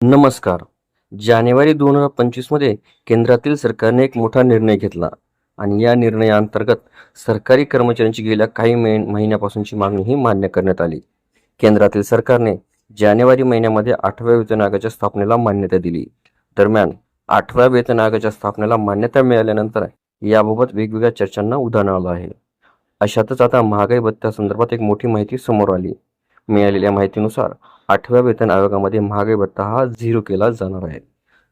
नमस्कार. जानेवारी दोन हजार पंचवीसमध्ये केंद्रातील सरकारने एक मोठा निर्णय घेतला आणि या निर्णयाअंतर्गत सरकारी कर्मचाऱ्यांची गेल्या काही महिन्यापासूनची मागणी ही मान्य करण्यात आली. केंद्रातील सरकारने जानेवारी महिन्यामध्ये आठव्या वेतन आयोगाच्या स्थापनेला मान्यता दिली. दरम्यान आठव्या वेतन आयोगाच्या स्थापनेला मान्यता मिळाल्यानंतर याबाबत वेगवेगळ्या चर्चांना उदाहरण आलं आहे. अशातच आता महागाई भत्त्यासंदर्भात एक मोठी माहिती समोर आली. मिळालेल्या माहितीनुसार आठव्या वेतन आयोगामध्ये महागाई भत्ता हा झिरो केला जाणार आहे.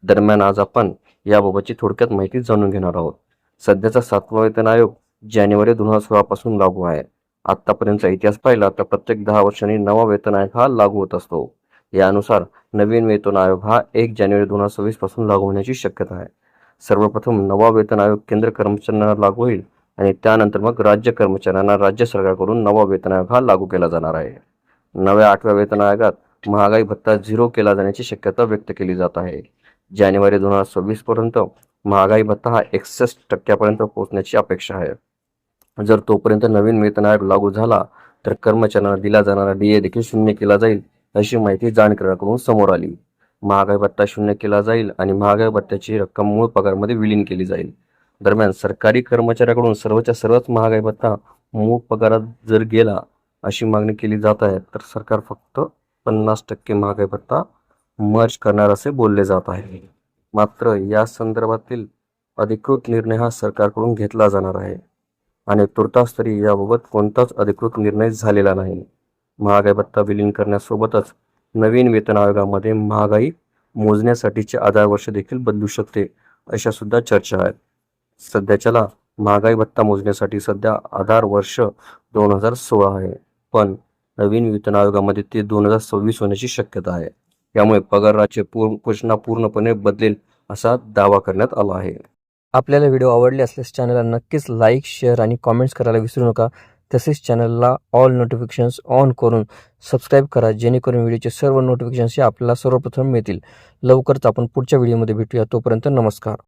दरम्यान आज आपण याबाबतची थोडक्यात माहिती जाणून घेणार आहोत. सध्याचा सातवा वेतन आयोग जानेवारी दोन हजार सोळापासून लागू आहे. आतापर्यंतचा इतिहास पाहिला तर प्रत्येक दहा वर्षांनी नवा वेतन आयोग हा लागू होत असतो. यानुसार नवीन वेतन आयोग हा एक जानेवारी दोन हजार सव्वीसपासून लागू होण्याची शक्यता आहे. सर्वप्रथम नवा वेतन आयोग केंद्र कर्मचाऱ्यांना लागू होईल आणि त्यानंतर मग राज्य कर्मचाऱ्यांना राज्य सरकारकडून नवा वेतन आयोग हा लागू केला जाणार आहे. नव्या आठव्या वेतन आयोगात महागाई भत्ता झिरो केला जाण्याची शक्यता व्यक्त केली जात आहे. जानेवारी दोन हजार सव्वीस पर्यंत महागाई भत्ता हा एकसष्ट टक्क्यापर्यंत पोहोचण्याची अपेक्षा आहे. जर तोपर्यंत नवीन वेतन आयोग लागू झाला तर कर्मचाऱ्यांना दिला जाणारा डीए देखील शून्य केला जाईल अशी माहिती जाणकाराकडून समोर आली. महागाई भत्ता शून्य केला जाईल आणि महागाई भत्त्याची रक्कम मूळ पगारामध्ये विलीन केली जाईल. दरम्यान सरकारी कर्मचाऱ्याकडून सर्वच्या सर्वच महागाई भत्ता मूळ पगारात जर गेला अशी मागणी केली जात आहे तर सरकार फक्त पन्नास टक्के महागाई भत्ता मर्ज करणार असे बोलले जात आहे. मात्र या संदर्भातील अधिकृत निर्णय हा सरकारकडून घेतला जाणार आहे. आणि तुर्तास तरी याबाबत कोणताच अधिकृत निर्णय झालेला नाही. महागाई भत्ता विलीन करण्यासोबतच नवीन वेतन आयोगामध्ये महागाई मोजण्यासाठीचे आधार वर्ष देखील बदलू शकते अशा सुद्धा चर्चा आहेत. सध्याच्याला महागाई भत्ता मोजण्यासाठी सध्या आधार वर्ष दोन हजार सोळा आहे. पण नवीन वेतन आयोगामध्ये ते दोन हजार सव्वीस होण्याची शक्यता आहे. यामुळे पगाराचे पूर्ण घोषणा पूर्णपणे बदलेल असा दावा करण्यात आला आहे. आपल्याला व्हिडिओ आवडले असल्यास चॅनलला नक्कीच लाईक शेअर आणि कॉमेंट्स करायला विसरू नका. तसेच चॅनलला ऑल नोटिफिकेशन्स ऑन करून सबस्क्राईब करा जेणेकरून व्हिडिओचे सर्व नोटिफिकेशन्स हे आपल्याला सर्वप्रथम मिळतील. लवकरच आपण पुढच्या व्हिडिओमध्ये भेटूया. तोपर्यंत नमस्कार.